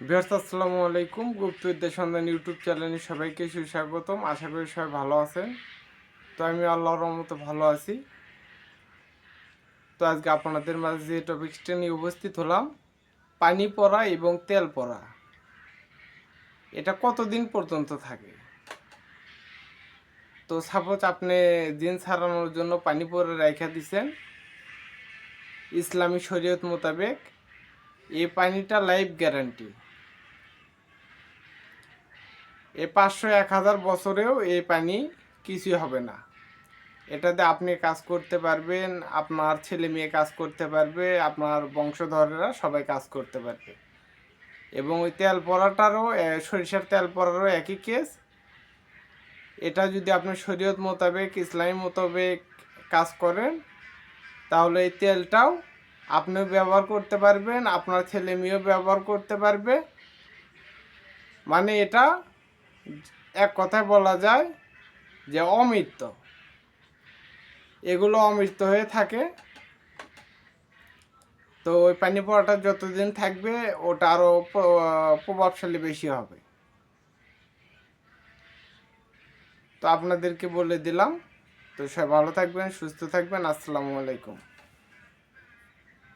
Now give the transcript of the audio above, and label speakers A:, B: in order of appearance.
A: বিহার আসসালামু আলাইকুম। গুপ্তবিদ্যা সন্ধান ইউটিউব চ্যানেলে সবাইকে সুস্বাগতম। আশা করি সবাই ভালো আছেন। তো আমি আল্লাহর রহমতে ভালো আছি। তো আজকে আপনাদের মাঝে যে টপিকসটা নিয়ে উপস্থিত হলাম, পানি পড়া এবং তেল পড়া। এটা কতদিন পর্যন্ত থাকে? তো সাপোজ আপনি দিন ছাড়ানোর জন্য পানি পরে রেখা দিছেন। ইসলামী শরীয়ত মোতাবেক এই পানিটা লাইফ গ্যারান্টি এ পাঁচশো এক হাজার বছরেও এই পানি কিছুই হবে না। এটাতে আপনি কাজ করতে পারবেন, আপনার ছেলে মেয়ে কাজ করতে পারবে, আপনার বংশধরেরা সবাই কাজ করতে পারবে। এবং ওই তেল পড়াটারও সরিষার তেল পড়ারও একই কেস এটা যদি আপনি শরীয়ত মোতাবেক, ইসলামী মোতাবেক কাজ করেন, তাহলে এই তেলটাও আপনিও ব্যবহার করতে পারবেন, আপনার ছেলে মেয়েও ব্যবহার করতে পারবে। মানে এটা এক কথায় বলা যায় যে অমৃত। এগুলো অমৃত হয়ে থাকে। তো ওই পানি পড়াটা যতদিন থাকবে, ওটা আরও প্রভাবশালী বেশি হবে। তো আপনাদেরকে বলে দিলাম। তো সবাই ভালো থাকবেন, সুস্থ থাকবেন। আসসালামু আলাইকুম।